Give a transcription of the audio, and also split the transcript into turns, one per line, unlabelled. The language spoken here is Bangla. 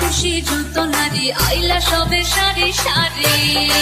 খুশি যত নারী আইলা সবে সারি সারি।